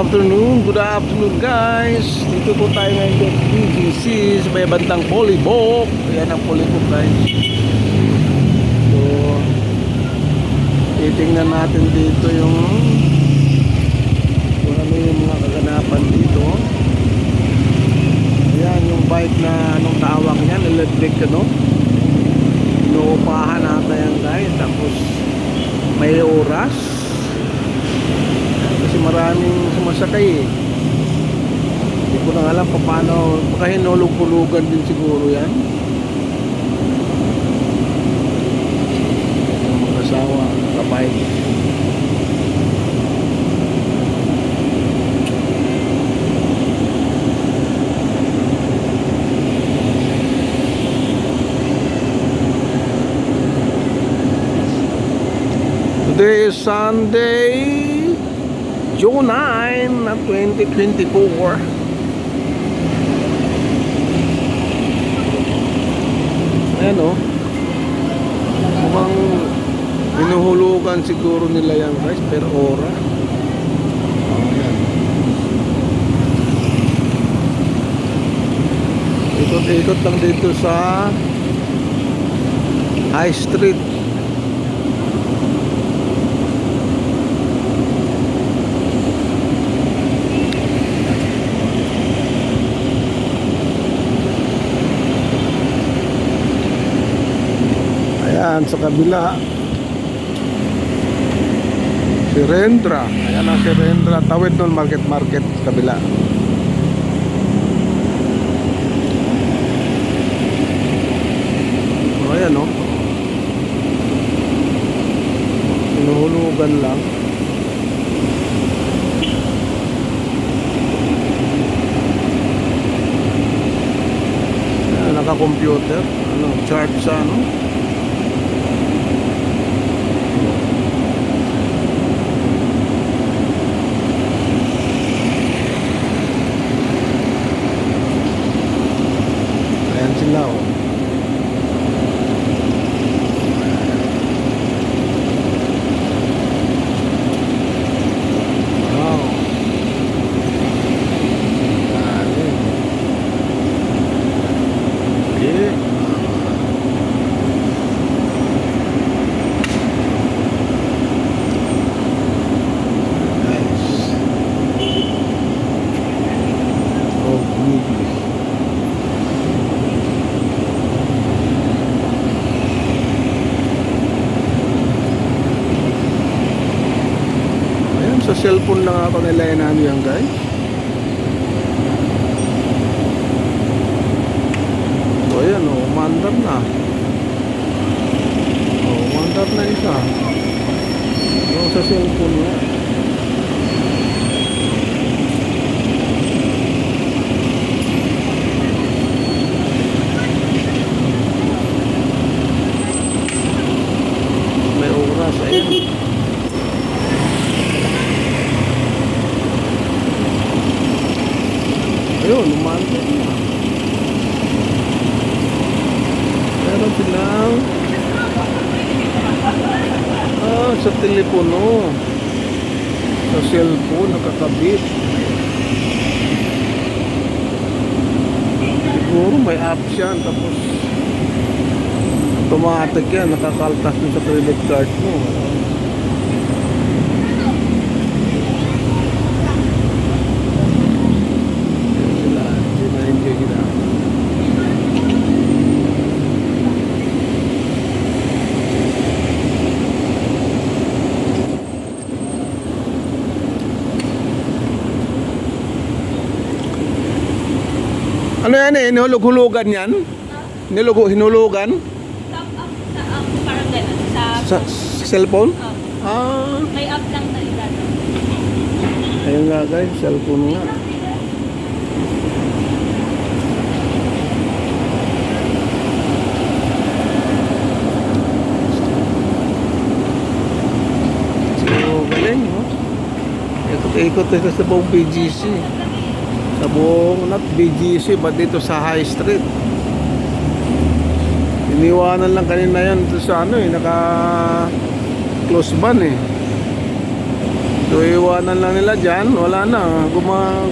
afternoon, good afternoon guys. Dito po tayo ngayon sa BGC sa may bandang Polybok. Ayan ang Polybok guys. So Titingnan natin dito yung Kung ano yung mga kaganapan dito Ayan yung bike na anong tawag niyan Electric ano Inuupahan natin yan guys Tapos may oras kasi maraming sumasakay eh. Hindi ko na alam kung paano, baka hinulog-hulugan din siguro yan. Yung mga asawa, kapay. Today is Sunday, June 9 na 2024. Ayan o. Mukhang hinuhulugan siguro nila yan guys per ora. Ayan. Ikot-ikot lang dito sa High Street. Ayan, sa kabila. Si Rendra. Ayan ang si Rendra. Tawid nun, market market sa kabila. O, ayan o. Hinuhulugan lang. Ayan, naka-computer. Ano, chart sa ano. Ayan sila oh. Wow. Dali. Yeah. Nice. Oh, goodness. Ayan, cellphone lang ako nila yan guys. So ayan o, umandar na. O, umandar na isa. Yung sa cellphone niya. May oras, ayan. Ayun, umandar na. Meron silang Ah, sa telepono. Sa cellphone, nakakabit. Siguro may apps yan, tapos automatic yan, nakakaltas dun sa credit card mo. Yan sila, hindi na-enjoy sila. Ano yan eh? Hinulog-hulugan yan? Nilug hinulugan? Top up sa app, parang gano'n. Sa, Sa sa cellphone? oh, Ah, may app lang na ilano. ayun nga guys, cellphone nga. So, galing, no? Ikot-ikot ito sa buong BGC. Sa buong, not BGC, but dito sa High Street. Iniwanan lang kanina yan dito sa ano eh, naka close ban eh. So iwanan lang nila dyan, wala na. Guma,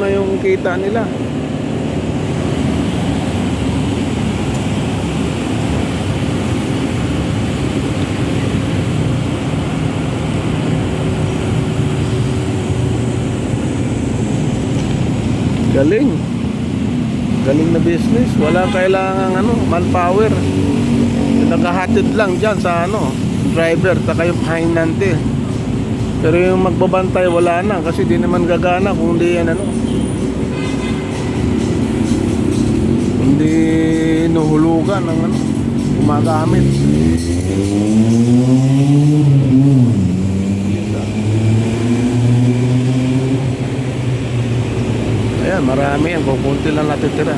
na yung kita nila. Galing. Galing na business. Wala kailangan ano, manpower. Nakahatid lang dyan sa ano, driver, taka yung pahinante. Pero yung magbabantay wala na kasi di naman gagana kung di yan ano. Hindi nuhulugan ng ano, gumagamit. Marami yan. Kukunti lang natitira.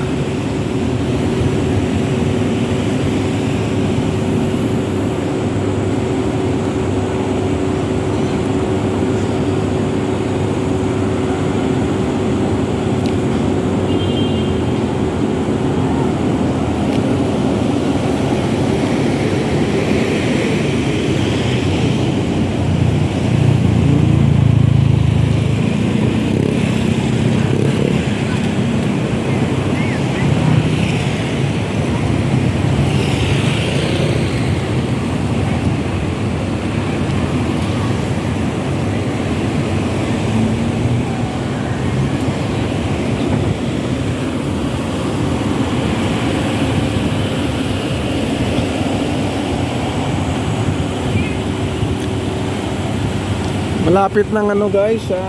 Malapit ng ano guys sa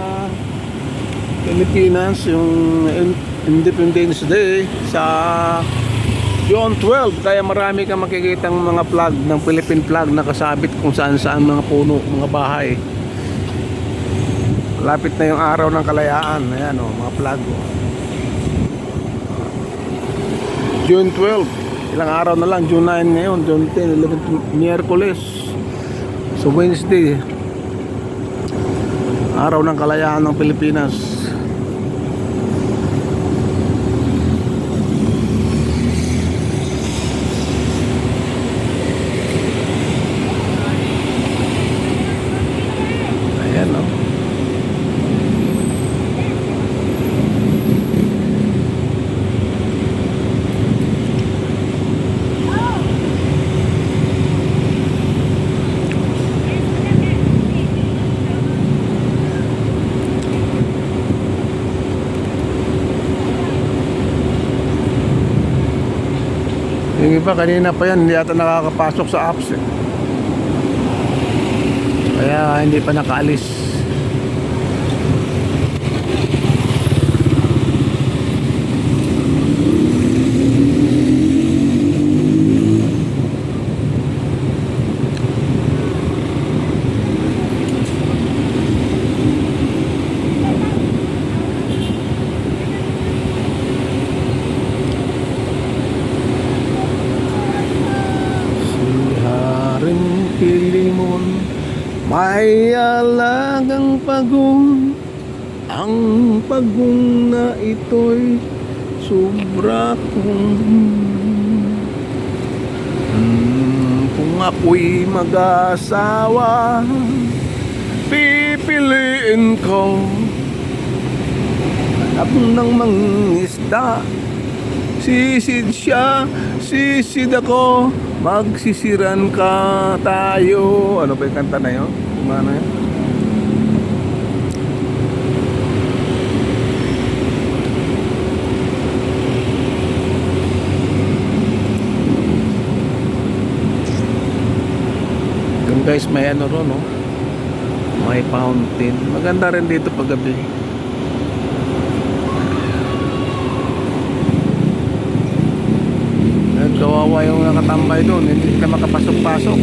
Pilipinas yung In- Independence Day sa June 12 kaya marami kang makikita mga flag ng Philippine flag nakasabit kung saan saan mga puno, mga bahay. Malapit na yung araw ng kalayaan. Ayan o, mga flag. oh. June 12. Ilang araw na lang. June 9 ngayon. June 10, 11, Miyerkules. So Wednesday. Araw ng kalayaan ng Pilipinas. Yung iba kanina pa yan, yata nakakapasok sa apps eh. Kaya hindi pa nakaalis. May alagang pagong Ang pagong na ito'y Sobra kong Hmm, Kung ako'y mag-asawa Pipiliin ko Anak ng mangisda Sisid siya, sisid ako Magsisiran ka tayo Ano ba yung kanta na yun? Kumano yun? Yung guys may ano ron no? May fountain Maganda rin dito paggabi Ayun, kawawa yung nakatambay doon, hindi ka makapasok-pasok.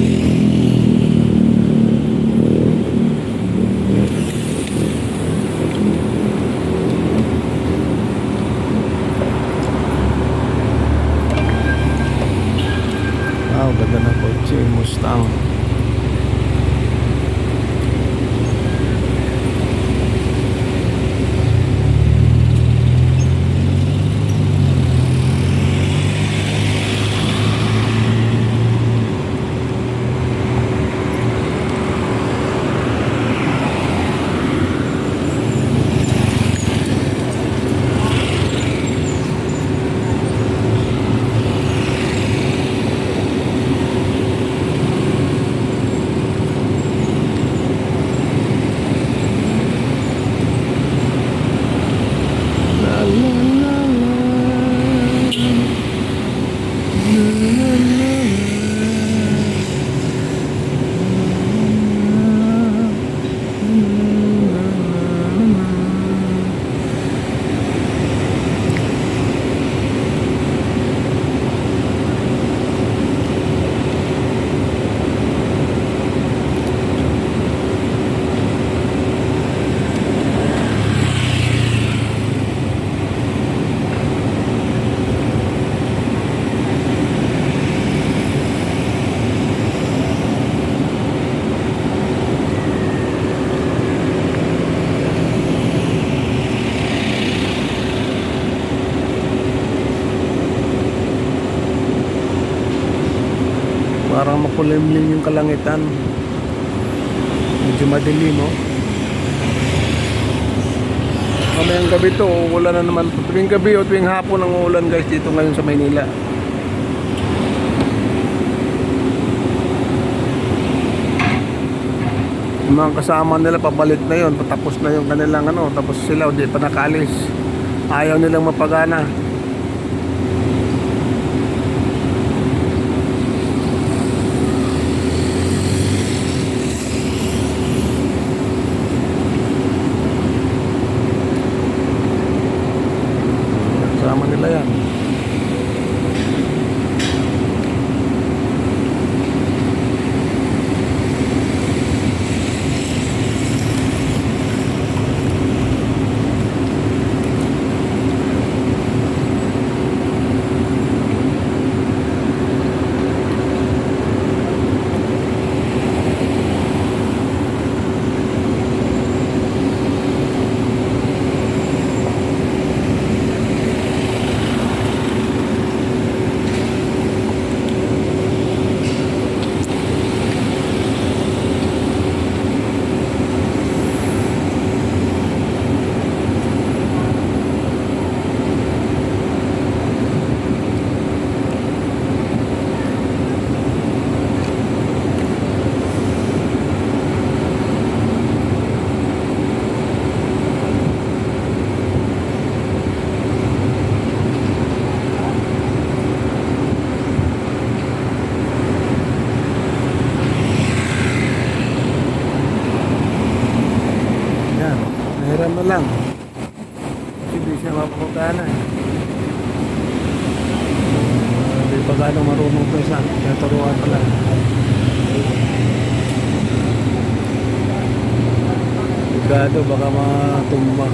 Ganda ng Parang makulimlim yung kalangitan. Medyo madilim, oh. Mamayang gabi to, uulan na naman. Tuwing gabi o tuwing hapon ang uulan guys dito ngayon sa Maynila. Yung mga kasama nila pabalik na yon, patapos na yung kanilang ano, tapos sila hindi pa nakaalis. Ayaw nilang mapagana. Kasama nila yan. Yan, nahiram na lang. Kasi di siya mapapagana eh. Uh, di pa gano'ng marunong to isa. Kaya turuan pa lang. Sigado baka matumba.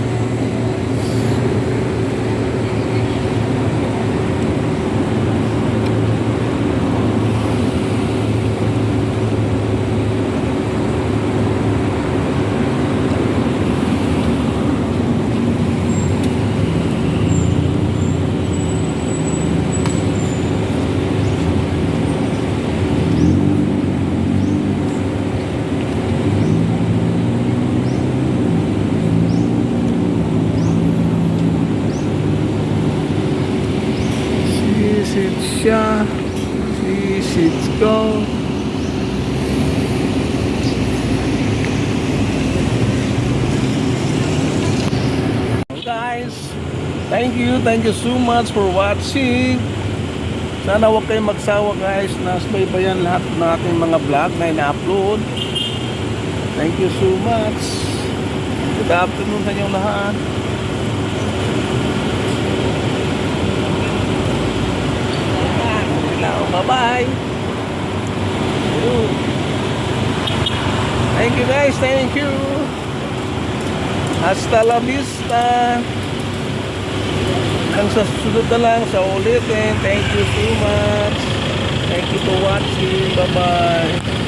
Sisid siya. Sisid ko. Guys, thank you, thank you so much for watching. Sana huwag kayong magsawa guys na subaybayan lahat ng ating mga vlog na ina-upload. Thank you so much. Good afternoon sa inyong lahat. Bye-bye. Thank you guys, thank you. Hasta la vista. Hanggang sa susunod na lang sa ulitin. Thank you so much. Thank you for watching. Bye-bye.